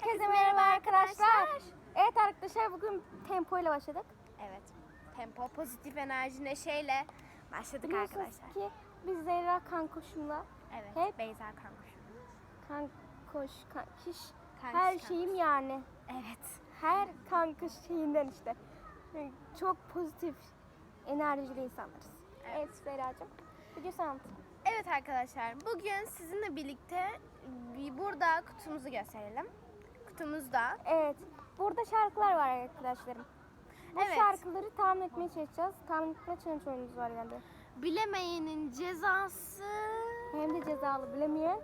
Herkese merhaba arkadaşlar. Evet arkadaşlar bugün tempo ile başladık. Evet. Tempo, pozitif enerji, neşeyle başladık Biliyorsunuz arkadaşlar. ki biz Zehra Kankoş'umla Evet. Hep- Beyza Kankuş. Kankoş, kankiş, Kankiş, her kankiş. şeyim yani. Evet. Her kankoş şeyinden işte. Çok pozitif, enerjili insanlarız. Evet. Evet, Zehra'cığım. Video sen anlat. Evet arkadaşlar. Bugün sizinle birlikte bir burada kutumuzu gösterelim. Kutumuzda Evet, burada şarkılar var arkadaşlarım. Bu Evet. şarkıları tahmin etmeye çalışacağız. Tahmin etme challenge oyunumuz var yani. bilemeyenin cezası Hem de cezalı bilemeyen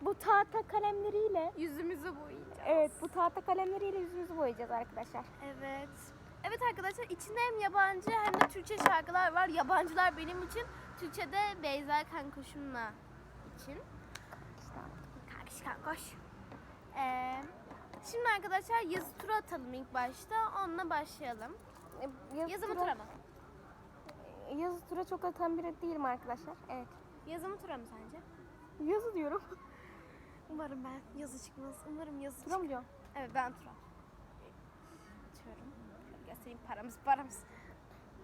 bu tahta kalemleriyle yüzümüzü boyayacağız. Evet bu tahta kalemleriyle yüzümüzü boyayacağız arkadaşlar. Evet. Evet arkadaşlar içinde hem yabancı hem de Türkçe şarkılar var. Yabancılar benim için, Türkçe'de Beyza Kankuş'umla için. İşte Kankuş kankuş. Ee, şimdi arkadaşlar yazı tura atalım ilk başta. Onunla başlayalım. e, yazı, Yazı mı tura, mı? yazı tura çok atan biri değilim arkadaşlar. Evet. Yazı mı tura mı sence? Yazı diyorum. Umarım ben yazı çıkmaz. Umarım yazı tura mı diyorum? Evet ben tura. Atıyorum. Şöyle göstereyim paramız paramız.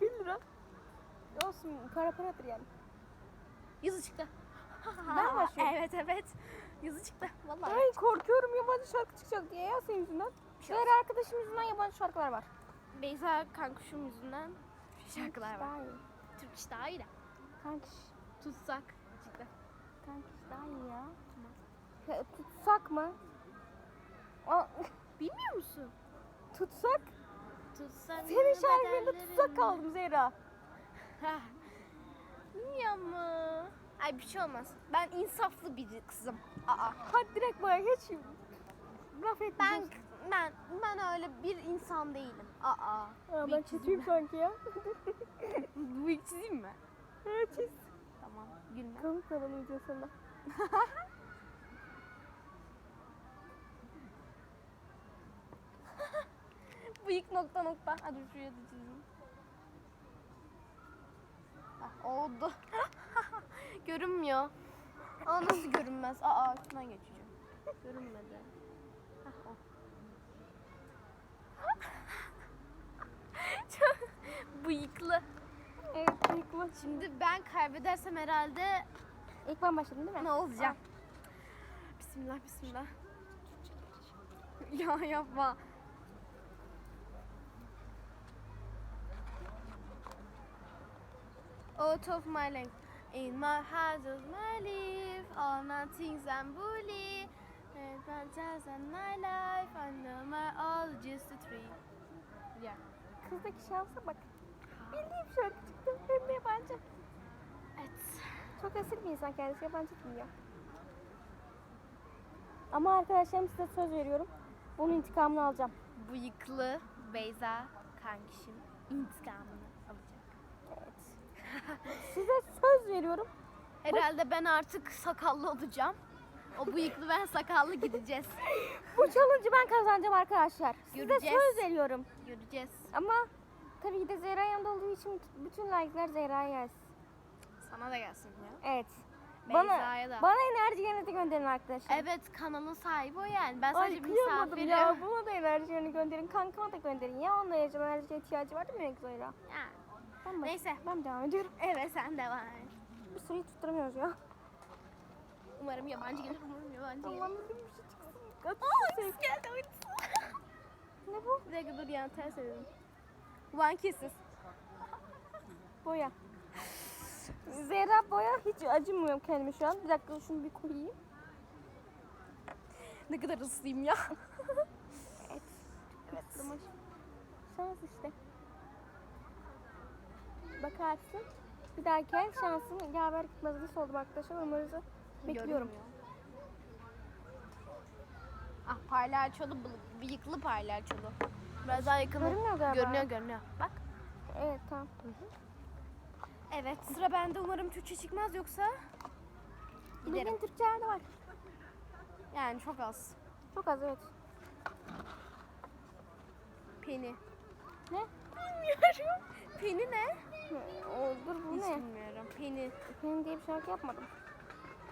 1 lira. Olsun para paradır yani. Yazı çıktı. Ben başlıyorum? Evet evet. Yazı çıktı. Vallahi. Ay korkuyorum yabancı şarkı çıkacak diye ya senin yüzünden. şey Diğer arkadaşım yüzünden yabancı şarkılar var. Beyza kankuşum yüzünden şarkılar var. Türk iş daha iyi de. Kankiş. Tutsak çıktı. Kankiş daha iyi ya. Ya, tutsak mı? Aa, Bilmiyor musun? tutsak? Tutsak. Senin şarkında tutsak kaldım Zehra. Bilmiyor mu? Ay bir şey olmaz. Ben insaflı bir kızım. Aa. Hadi direkt bana hiç laf etmeyeceğim. Ben ben ben öyle bir insan değilim. Aa. Aa, ben Bıyık kötüyüm sanki ya. Bu ilk çizeyim mi? Evet çiz. Tamam. Gülme. Komik olan videosunda. Bıyık nokta nokta. Hadi şuraya da çizeyim. Ah, oldu. Görünmüyor. Aa nasıl görünmez? Aa şundan geçeceğim. Görünmedi. Hah, o. Çok bıyıklı. Evet bıyıklı. Şimdi ben kaybedersem herhalde İlk ben başladım değil mi? ne olacağım? Bismillah bismillah. ya yapma. Out of my life. In my heart is my life. All my things I'm bully. Just and my life. Know my all just a tree. Yeah. Kızdaki şansa bak. Bildiğim şarkı çıktı. Hem de yabancı. Evet. Çok asil bir insan kendisi yabancı bilmiyor. Ama arkadaşlarım size söz veriyorum. Bunun intikamını alacağım. Bıyıklı Beyza kankişim intikamını. Size söz veriyorum. Herhalde ben artık sakallı olacağım. O bıyıklı ben sakallı gideceğiz. Bu challenge'ı ben kazanacağım arkadaşlar. Size Göreceğiz. söz veriyorum. Göreceğiz. Ama tabii ki de Zehra yanında olduğu için bütün like'lar Zehra'ya gelsin. Sana da gelsin ya. Evet. Beyza'ya Bana, da. bana enerjilerinizi gönderin arkadaşlar. Evet kanalın sahibi o yani. Ben Ay sadece kıyamadım misafirim. ya. Buna da enerjilerini gönderin. Kankama da gönderin. Ya onun enerji, enerjiye ihtiyacı var mi Zehra? Ya. Ben baş- Neyse. Ben devam ediyorum. Evet sen devam et. Bir süreyi tutturamıyoruz ya. Umarım yabancı gelir. Umarım yabancı gelir. Allah'ım bir şey çıksın. Aa, ses geldi. Ne bu? Bir dakika dur ya ters edelim. One kisses. Boya. Zehra boya hiç acımıyorum kendime şu an. Bir dakika şunu bir koyayım. Ne kadar ıslıyım ya. Evet. Evet. Şans işte. Bakarsın. Bir dahaki el şansım yaver gitmez. Nasıl oldu arkadaşlar? Umarız bekliyorum. Görünmüyor. Ah palyaçolu, bı- bıyıklı palyaçolu. Biraz daha yakın. Görünmüyor galiba. Görünüyor görünüyor. Bak. Evet tamam. Evet sıra bende umarım Türkçe çıkmaz yoksa giderim. Bildiğin Türkçelerde var. Yani çok az. Çok az evet. Peni. Ne? Bilmiyorum. Peni ne? O, dur bu Hiç ne? bilmiyorum. Peni. Benim diye bir şarkı yapmadım.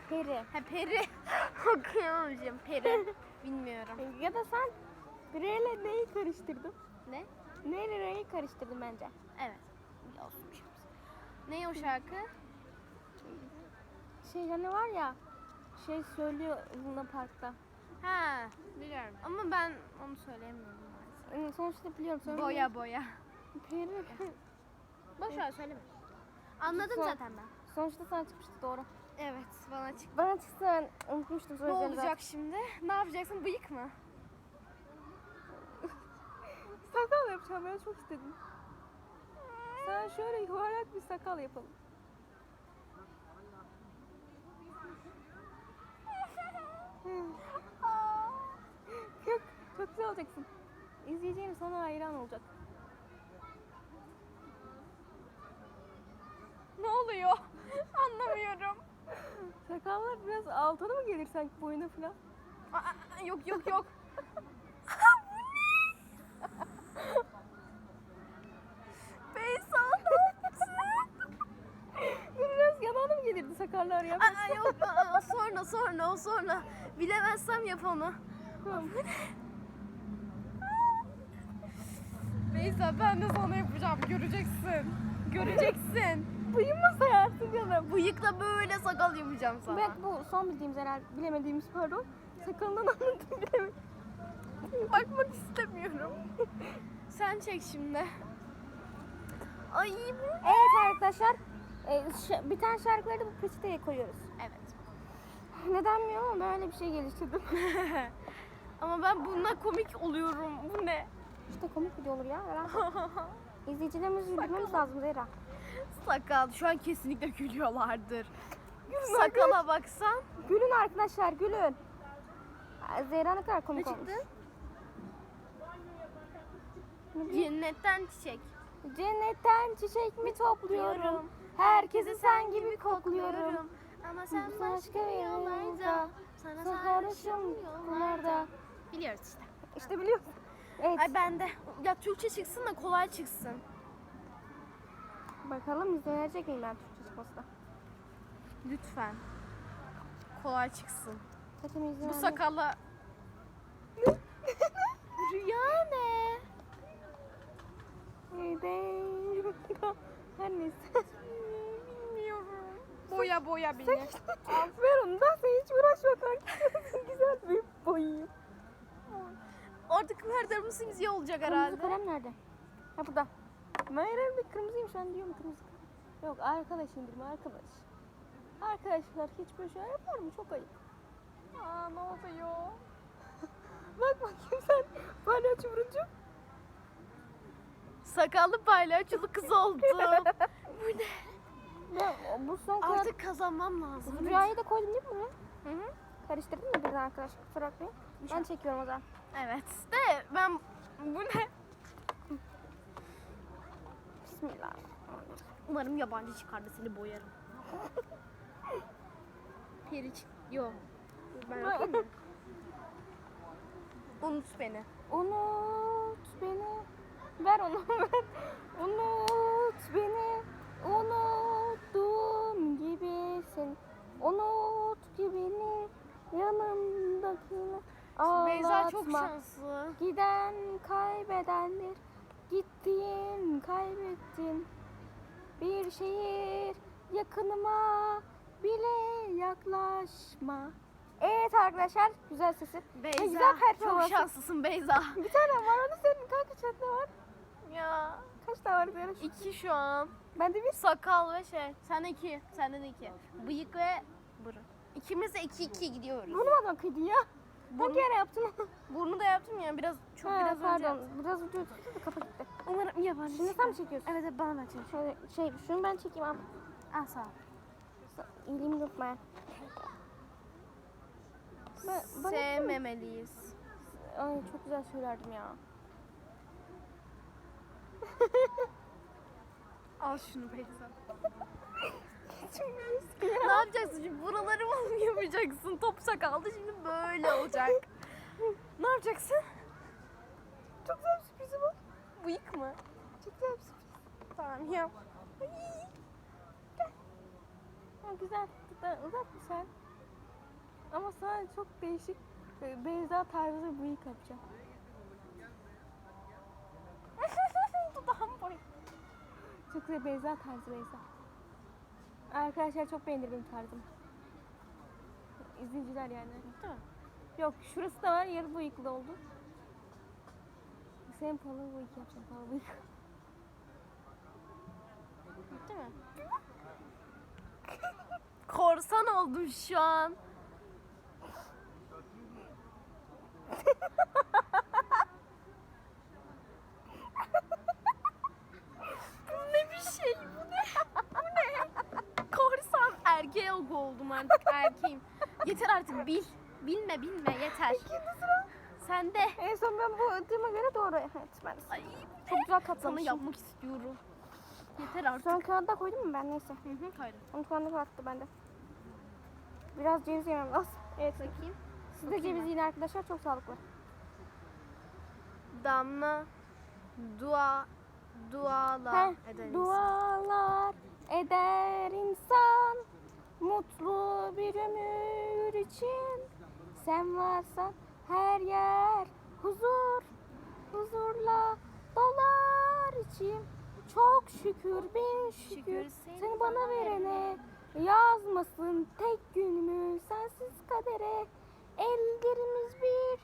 Peri. Ha peri. Okuyamamışım. Peri. Bilmiyorum. Ya da sen Re'yle neyi karıştırdın? Ne? Neyle Re'yi karıştırdın bence. Evet. Olsun bir şey olmaz. Ne o şarkı? Şey hani var ya şey söylüyor Luna Park'ta. Ha, biliyorum. Ama ben onu söyleyemiyorum maalesef. Yani sonuçta biliyorum söylüyor. Boya boya. Peri. Boş ver söyleme. Anladım Son- zaten ben. Sonuçta sana çıkmıştı doğru. Evet, bana çık. Bana çıksa ben unutmuştum Ne söyleyeceğimi olacak şimdi? Ne yapacaksın? Bıyık mı? zaten. Sakal yapacağım ben çok istedim. Sen şöyle yuvarlak bir sakal yapalım. Yok, çok güzel olacaksın. İzleyeceğim sana hayran olacak. Ne oluyor? Anlamıyorum. Sakallar biraz altına mı gelir sanki boyuna falan? Aa, yok yok yok. Ne yaptın? biraz yanağına mı gelirdi sakallar ya? Aa, yok aa, sonra sonra o sonra. Bilemezsem yap onu. Tamam. Beyza ben de sana yapacağım. Göreceksin. Göreceksin. Bıyığıma sayarsın canım. Bıyıkla böyle sakal yapacağım sana. Belki bu son bildiğimiz herhalde bilemediğimiz pardon. Sakalından anladım bilemedim. Bakmak istemiyorum. Sen çek şimdi. Ay bu. Evet arkadaşlar. e, ş- biten şarkıları da bu peçeteye koyuyoruz. Evet. Neden bilmiyorum ama böyle bir şey geliştirdim. Ama ben bununla komik oluyorum. Bu ne? işte komik video olur ya. herhalde. İzleyicilerimizi güldürmemiz lazım Zehra. Sakal. Şu an kesinlikle gülüyorlardır. Sakala baksan. Gülün arkadaşlar gülün. Zehra ne kadar komik Ne olmuş. çıktı? Cennetten çiçek. Cennetten çiçek mi topluyorum? Herkesi sen gibi kokluyorum. Ama sen Başka bir yollarda. Sana Sarhoşum yollarda. Biliyoruz işte. İşte biliyorsun. Evet. Ay bende. Ya Türkçe çıksın da kolay çıksın. Bakalım izlenecek miyim ben Türkçe çıkmasına. Lütfen. Kolay çıksın. Zaten Bu izlenecek. sakalla... Rüya ne? Her neyse. Bilmiyorum. Boya boya beni. Ver onu da sen hiç uğraşma kanka. Güzel bir boyayım. Artık kırmızı simsiyah olacak Kırmızı herhalde. kalem nerede? Ha burada. Meğer bir kırmızıymış ben diyorum kırmızı. Yok arkadaş indirme arkadaş. Arkadaşlar hiç böyle şey yapar mı? Çok ayıp. Aa ne oluyor? Bak bakayım sen palyaço vuruncu. Sakallı palyaçolu kız oldum. Bu ne? Ben bu son kadar... Artık kazanmam lazım. Rüyayı da koydum değil mi buraya? Hı hı. Karıştırdın mı birden arkadaş? Kusura bakmayın. Ben çekiyorum o zaman. Evet. De ben bu ne? Bismillah. Umarım yabancı çıkar da seni boyarım. Peri çık. Yok. Ben mı? Unut beni. Unut beni. Ver onu ver. Unut beni. Unuttuğum gibisin. Unut ki beni. Yanımdakini Beyza çok ağlatma. şanslı. Giden kaybedendir. Gittiğin kaybettin. Bir şehir yakınıma bile yaklaşma. Evet arkadaşlar güzel sesi. Beyza güzel çok şanslısın Beyza. Bir tane var onu senin kanka chatte var. Ya. Kaç tane var Zehra? iki şu an. Ben de bir. Sakal ve şey. Sen iki. Senden iki. Bıyık ve burun. İkimiz de iki iki gidiyoruz. Bunu bana kıydı ya. Burnu, ara yaptın? burnu da yaptım ya biraz çok Ha, biraz önce pardon. yaptım. Biraz video tuttu da kafa gitti. Umarım yabancı Şimdi sen mi çekiyorsun? Evet evet bana ver çek. Şöyle şey şunu ben çekeyim abi. Ah sağ ol. İyiliğimi unutma. Sevmemeliyiz. Ay çok güzel söylerdim ya. Al şunu Beyza. Eski ya. ne yapacaksın şimdi? Buraları mı yapacaksın? Top sakaldı şimdi böyle olacak. ne yapacaksın? Çok güzel bir sürprizim var. Bıyık mı? Çok güzel bir sürpriz. Tamam yap. Ha, güzel. Uzat bir sen. Ama sana çok değişik Ee, Beyza tarzı bıyık yapacağım. Dudağım boy. Çok güzel Beyza tarzı Beyza. Arkadaşlar çok beğenir benim tarzım. İzleyiciler yani. Değil mi? Yok şurası da var yarı bıyıklı oldu. Senin pahalı bıyık yapacağım pahalı bıyık. Değil mi? Korsan oldum şu an. bu ne bir şey? Bu ne? Bu ne? Korsan erkeğe oldum artık erkeğim. Yeter artık bil. Bilme bilme yeter. İkinci sıra. Sen de. En son ben bu ıhtığıma göre doğru. De- Ay, çok güzel sana katlamışım. yapmak istiyorum. Yeter artık. An kağıda koydum mu ben neyse. Hı hı, hayır. Onu kağıda kalktı bende. Biraz ceviz yemem lazım. Evet. Bakayım. Siz de ceviz yiyin arkadaşlar çok sağlıklı. Damla dua dualar Heh, ederiz. dualar eder insan mutlu bir ömür için. Sen varsan her yer huzur, huzurla dolar içim. Çok şükür bin şükür, Şükür seni, seni bana bana verene. Yazmasın tek günümü sensiz kadere. Ellerimiz bir,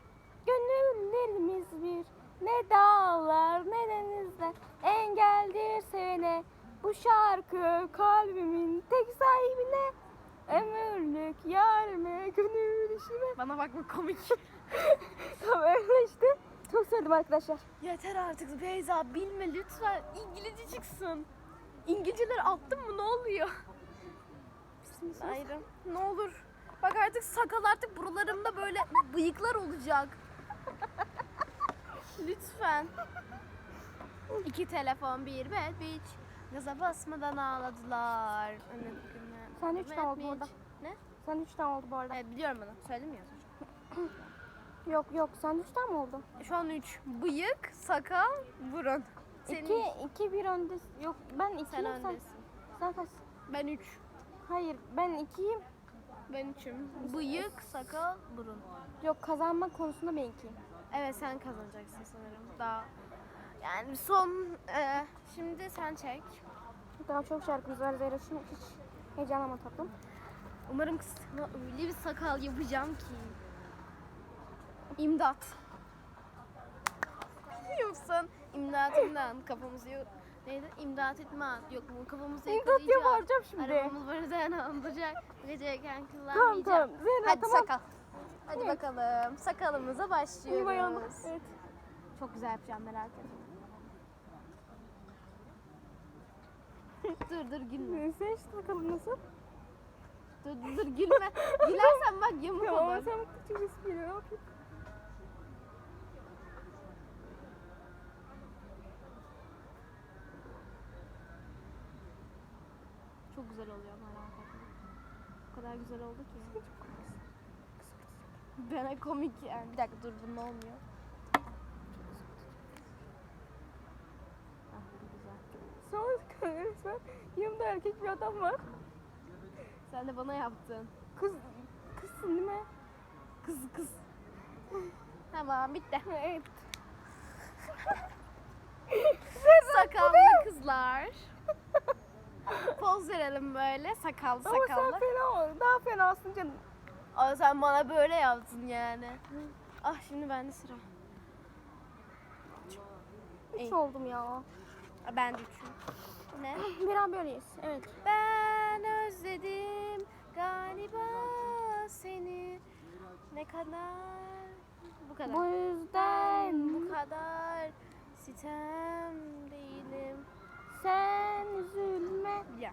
gönüllerimiz bir. Ne dağlar ne denizler engeldir sevene. Bu şarkı kalbimin tek sahibine. Ömürlük yarime gönül işime. Bana bakma komik. Tamam öyle işte. Çok söyledim arkadaşlar. Yeter artık Beyza bilme lütfen İngilizce çıksın. İngilizceler attın mı ne oluyor? Bismillahirrahmanirrahim. Ne olur. Bak artık sakal artık buralarımda böyle bıyıklar olacak. Lütfen. İki telefon bir bed beach. Gaza basmadan ağladılar. Sen üç tane oldu orada. Ne? Sen üç tane oldu bu arada. Evet biliyorum bunu. Söyledim ya. Yok yok sen üç tane mi oldu? Şu an üç. Bıyık, sakal, burun. Senin, İki, iki bir öndesin. Yok ben ikiyim sen sen. öndesin. Sen kaç? Ben üç. Hayır ben ikiyim. Ben üçüm. Bıyık, sakal, burun. Yok kazanma konusunda ben ikiyim. Evet sen kazanacaksın sanırım. Daha yani son e, şimdi sen çek. Daha çok şarkımız var Zehra. Şunu hiç heyecanlama tatlım. Umarım kız sana öyle bir sakal yapacağım ki. İmdat. Yoksa imdat imdat kafamızı yok. Neydi? İmdat etmez. Yok mu kafamızı İmdat yakalayacak. diye bağıracağım şimdi. Arabamız vardı andıracak. Geceyken Tamam kullanmayacak. tamam. Zehra Hadi tamam. sakal. Hadi Evet. bakalım. Sakalımıza başlıyoruz. Evet. Çok güzel yapacağım merak etme. Dur dur gülme. Neyse işte bakalım nasıl. Dur dur, dur gülme. Gülersen bak yamuk olur. sen bu küçük resim geliyor. Ne yapayım? Çok güzel oluyor merak etme. O kadar güzel oldu ki. Bana komik yani. Bir dakika dur bunun olmuyor. Ah bu güzel. Sonra resmen yanımda erkek bir adam var. Sen de bana yaptın. Kız, kızsın değil mi? Kız kız. tamam bitti. Evet. Sakallı kızlar. Poz verelim böyle sakallı Ama sen sakallı. fena ol. Daha fenasın canım. Aa, sen bana böyle yaptın yani. Ah şimdi bende sıra. Üç İyi. oldum ya. Ben de üçüm. Ne? Bir an böyleyiz. Evet. Ben özledim galiba seni. Ne kadar? Bu kadar. Bu yüzden bu kadar sitem değilim. sen üzülme. Ya.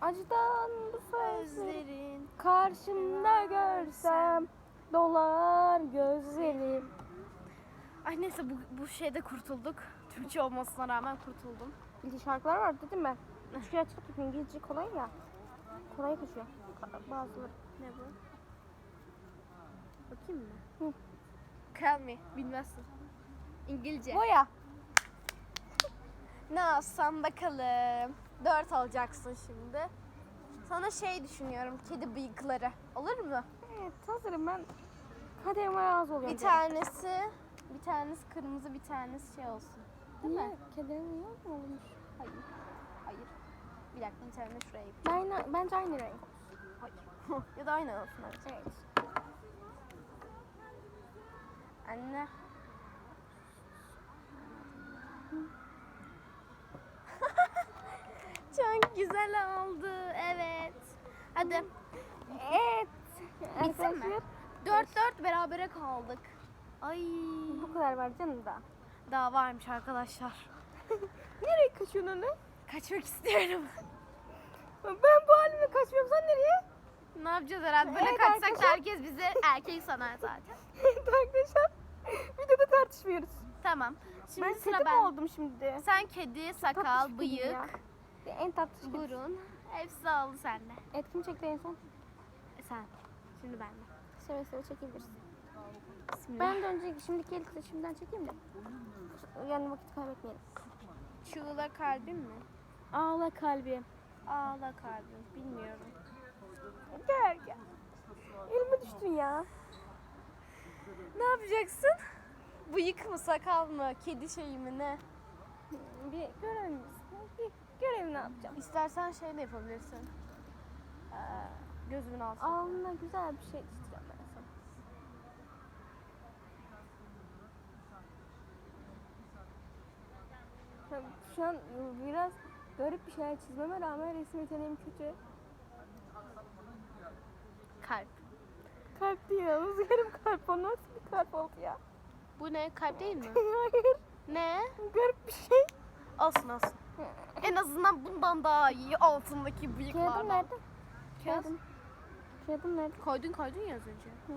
Acıdan bu sözleri Gözlerin. karşımda görsem dolar gözlerim. Ay neyse bu, bu şeyde kurtulduk. Türkçe olmasına rağmen kurtuldum. İlginç şarkılar var dedim ben. Kere açık tutun İngilizce kolay ya. Kolay kaçıyor. Bazıları. Ne bu? Bakayım mı? Hı. Tell me. Bilmezsin. İngilizce. Boya. Ne alsam bakalım. Dört alacaksın şimdi. Sana şey düşünüyorum. Kedi bıyıkları. Olur mu? Evet hazırım ben. Kaderim ayağız oluyor. Bir tanesi bir tanesi kırmızı bir tanesi şey olsun. Değil Niye? mi? Kaderim yok mu olmuş? Hayır. Hayır. Bir dakika tane şuraya yapayım. Ben, bence aynı renk olsun. Hayır. ya da aynı olsun. Evet. Anne. Çok güzel oldu. Evet. Hadi. Evet. Bitsin mi? Dört dört berabere kaldık. Ay. Bu kadar var canım da. Daha varmış arkadaşlar. Nereye kaçıyorsun öyle? Kaçmak istiyorum. Ben bu halime kaçmıyorum. Sen nereye? ne yapacağız herhalde? Böyle Evet kaçsak da arkadaşlar. herkes bizi erkek sanar zaten. Evet arkadaşlar. Videoda tartışmıyoruz. Tamam. Şimdi ben sıra kedi mi ben. oldum şimdi? Sen kedi, sakal, Tatlış bir kedi ya. bıyık, En tatlı kedi. burun. Hepsi oldu sende. Et kim çekti en son? Sen. Şimdi bende. Seve seve çekebilirsin. Ben de önceki şimdiki el şimdiden çekeyim de. Yani vakit kaybetmeyelim. Çığla kalbim mi? Ağla kalbim. Ağla kalbim. Bilmiyorum. Gel gel. Elime düştün ya. Ne yapacaksın? Bıyık mı, sakal mı, kedi şeyi mi ne? Bir görevimiz. Bir görev ne yapacağım? İstersen şey de yapabilirsin. Ee, gözümün altı. Alnına güzel bir şey çizeceğim ben sana. Ya Şu an biraz garip bir şeyler çizmeme rağmen resim yeteneğim kötü. Kalp. Kalp değil ya. Nasıl yarım kalp o? Nasıl bir kalp oldu ya? Bu ne? Kalp değil mi? Hayır. ne? Garip bir şey. Olsun olsun. En azından bundan daha iyi altındaki Kağıdım bıyıklardan. nerede? Kağıt. Kağıdım. Kağıdım nerede? Koydun koydun ya az önce. Hı.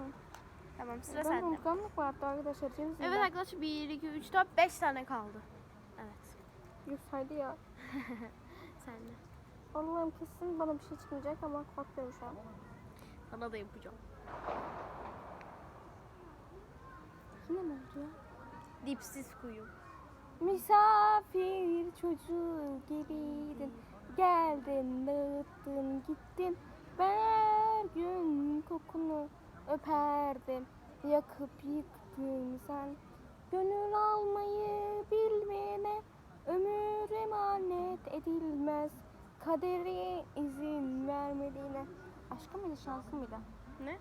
Tamam sıra Ben sende. unutkanlık vardı arkadaşlar. Evet arkadaşlar 1, 2, 3, 4, 5 tane kaldı. Evet. Yüz saydı ya. Sende. Allah'ım kesin bana bir şey çıkmayacak ama korkuyorum şu an. Sana da yapacağım. Yine mi oldu ya? Dipsiz kuyu. Misafir çocuğu gibiydin Geldin dağıttın gittin Ben her gün kokunu öperdim Yakıp yıktın sen Gönül almayı bilmeyene Ömür emanet edilmez Kaderi izin vermediğine Aşkın mıydı şansın mıydı? Ne?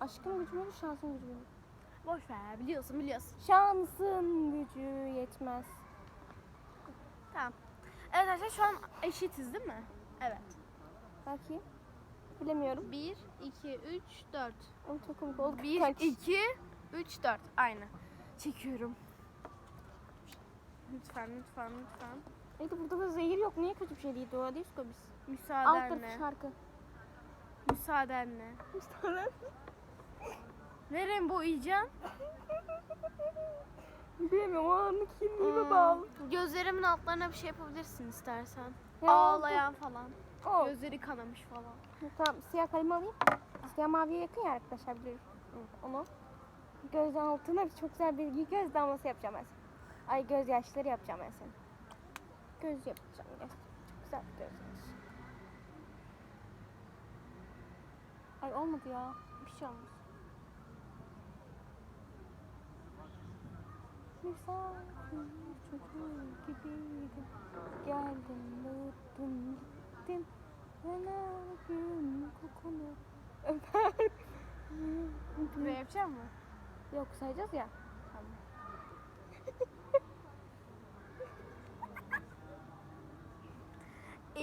Aşkın gücü müydü şansın gücü müydü? Boş ver biliyorsun biliyorsun. Şansın gücü yetmez Tamam. Evet arkadaşlar şu an eşitiz değil mi? Evet. Bakayım. Bilemiyorum. 1, 2, 3, 4. Ama çok komik oldu. 1, Kaç? 2, 3, 4. Aynı. Çekiyorum. Lütfen lütfen lütfen. De burada da zehir yok. Niye kötü bir şey değil? Doğa disco biz. Alt Müsaadenle. tarafı şarkı. Müsaadenle. Müsaaden. Nereye boyayacağım? Bilmiyorum. O anlık kimliğime Hmm, bağlı. Gözlerimin altlarına bir şey yapabilirsin istersen. Ya, Ağlayan falan. O. Gözleri kanamış falan. Tamam. Siyah kalemi alayım. Siyah maviye yakın ya arkadaşlar biliyorum. Onu. Göz altına çok güzel bir göz damlası yapacağım ben sana. Ay gözyaşları yapacağım ben sana. Göz yapacağım. Göz. Güzel bir. Ay olmadı ya. Bir şey olmaz. Misafir çocuğu gibiydin Geldin, dağıttın, gittin Ben her gün kokunu öper Böyle yapacak mı? Yok sayacağız ya Tamam.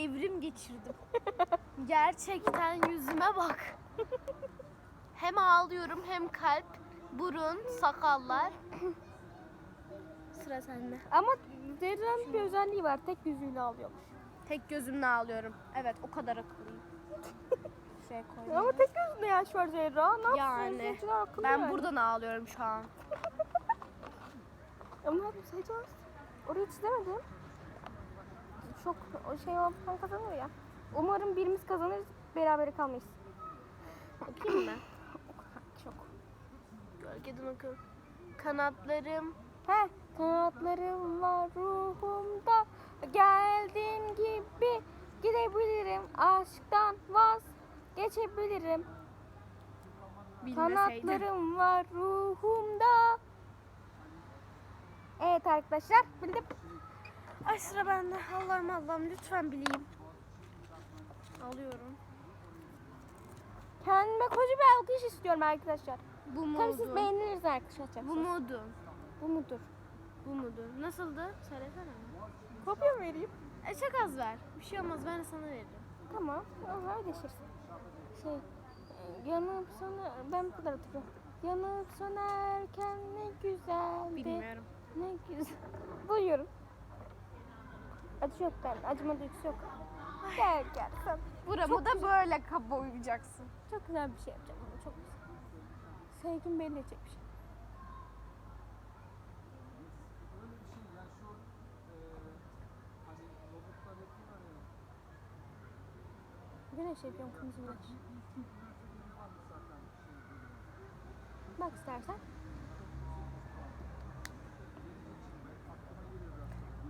Evrim geçirdim. Gerçekten yüzüme bak. Hem ağlıyorum hem kalp, burun, sakallar. Sıra sende. Ama Zerra'nın bir özelliği var tek yüzüyle alıyormuş Tek gözümle ağlıyorum. Evet o kadar akıllıyım. Şey koydum. Ama tek gözünde yaş var Zerra ne yapsın Yani, akıllı Ben yani. buradan ağlıyorum şu an. Ama hadi sayacağız Orayı çizemedim Çok şey olan kazanır ya Umarım birimiz kazanırız berabere kalmayız Bakayım mı? Çok Gölgeden oku. Kanatlarım He, kanatlarım var ruhumda Geldiğin gibi gidebilirim Aşktan vazgeçebilirim Bilmeseydim. Kanatlarım var ruhumda. Evet arkadaşlar bildim. Ay sıra bende. Allah'ım Allah'ım lütfen bileyim. Alıyorum. Kendime koca bir alkış istiyorum arkadaşlar. Bu Tabii mudur? siz beğeniriz arkadaşlar. Bu mudur? Bu mudur? Bu mudur? Nasıldı? Söylesene. Kopya mı vereyim? E çok az ver. Bir şey olmaz ben sana veririm. Tamam. Ama ödeşirsin. Şey, e, yanıp söner, ben bu kadar hatırlıyorum. Yanıp sönerken ne güzeldi. Bilmiyorum. Ne güzel. Buyurun. Acı yok ben. Acıma duygusu yok. Gel gel sen. Buramı da böyle kaba uyuyacaksın. Çok güzel bir şey yapacağım. ama Çok güzel. Sevgimi belli edecek bir şey. Güneş yapıyorum kırmızı güneş. Bak istersen.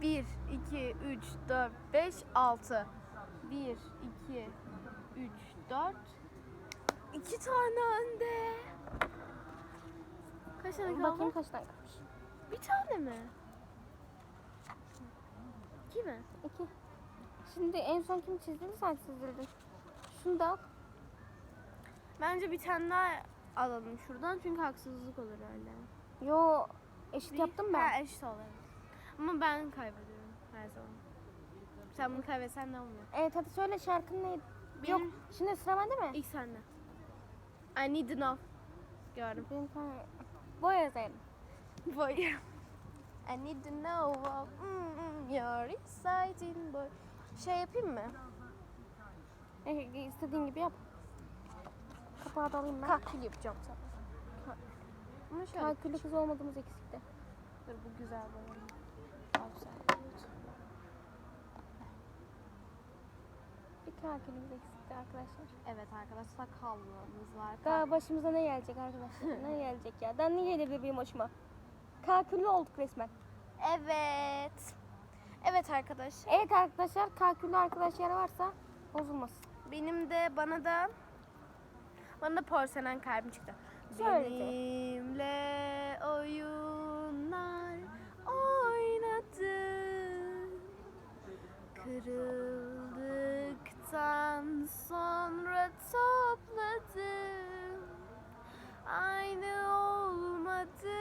1, 2, 3, 4, 5, 6. 1, 2, 3, 4. 2 tane önde. Kaç tane kaldı? Bakayım kaç tane kalmış. Bir tane mi? İki mi? İki. Şimdi en son kim çizdiydi sen çizdirdin. Şunu da al. Bence bir tane daha alalım şuradan çünkü haksızlık olur öyle. Yo eşit Bir- yaptım ben. Ha, eşit olur. Ama ben kaybediyorum her zaman. Sen bunu kaybetsen ne olmuyor? Evet hadi söyle şarkın neydi? Benim Yok şimdi sıra bende mi? ilk sende. I need to know. Gördüm. Benim tane. Boy yazayım. Boy. I need to know what mm, mm, you're exciting boy. Şey yapayım mı? E, istediğin gibi yap. Kapağı da alayım ben. Kalkül yapacağım sana. Ama şöyle. Kalkülü kız olmadığımız eksikti. Dur bu güzel böyle. Al sen. Kalkülümüz eksikti arkadaşlar. Evet arkadaşlar kavgamız var. Daha başımıza ne gelecek arkadaşlar? ne gelecek ya? Dan ne gelir benim hoşuma? Kalküllü olduk resmen. Evet. Evet arkadaşlar. Evet arkadaşlar kalküllü arkadaşlar varsa bozulmasın. Benim de bana da bana da porselen kalbim çıktı. Benimle oyunlar oynadın Kırıldıktan sonra topladım Aynı olmadı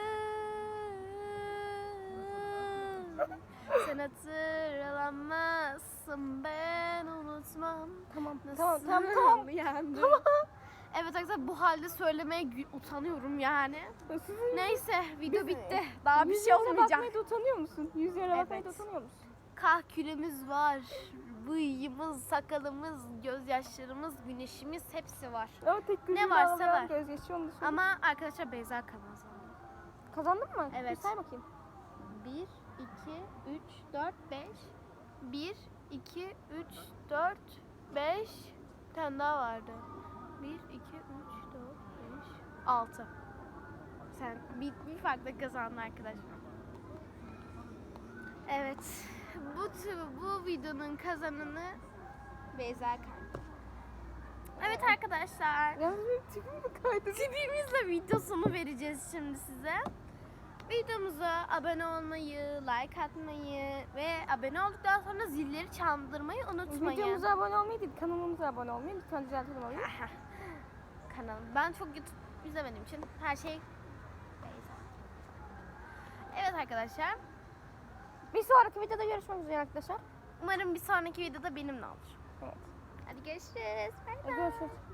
Sen hatırlamazsın ben unutmam Tamam Nasıl tamam tamam tamam. yani? Evet arkadaşlar bu halde söylemeye utanıyorum yani. Neyse video Biz- bitti. Daha bir şey yüzünüze olmayacak. bakmaya da utanıyor musun? Bakmaya da Evet. utanıyor musun? Kahkülümüz var. Bıyığımız, sakalımız, gözyaşlarımız, güneşimiz hepsi var. Ama tek gözümde varsa ağlayan var. Gözyaşı onu düşün. Ama arkadaşlar Beyza kazandı. Kazandın mı? Evet. Bir say bakayım. 1, 2, 3, 4, 5. 1, 2, 3, 4, 5. Bir tane daha vardı. 1, 2, 3, 4, 5, 6. Sen bir, bir farkla kazandın arkadaşlar. Evet. Bu bu videonun kazananı Beyza Kar. Evet arkadaşlar. Yalnız benim tipim mi kaydı? Tipimizle video sonu vereceğiz şimdi size. Videomuza abone olmayı, like atmayı ve abone olduktan sonra zilleri çaldırmayı unutmayın. Videomuza abone olmayı değil, kanalımıza abone olmayı lütfen düzeltelim. Aha. Kanalım. Ben çok YouTube izlemediğim için her şey. Evet arkadaşlar. Bir sonraki videoda görüşmek üzere arkadaşlar. Umarım bir sonraki videoda benimle olur. Evet. Hadi görüşürüz. Bay bay. Görüşürüz.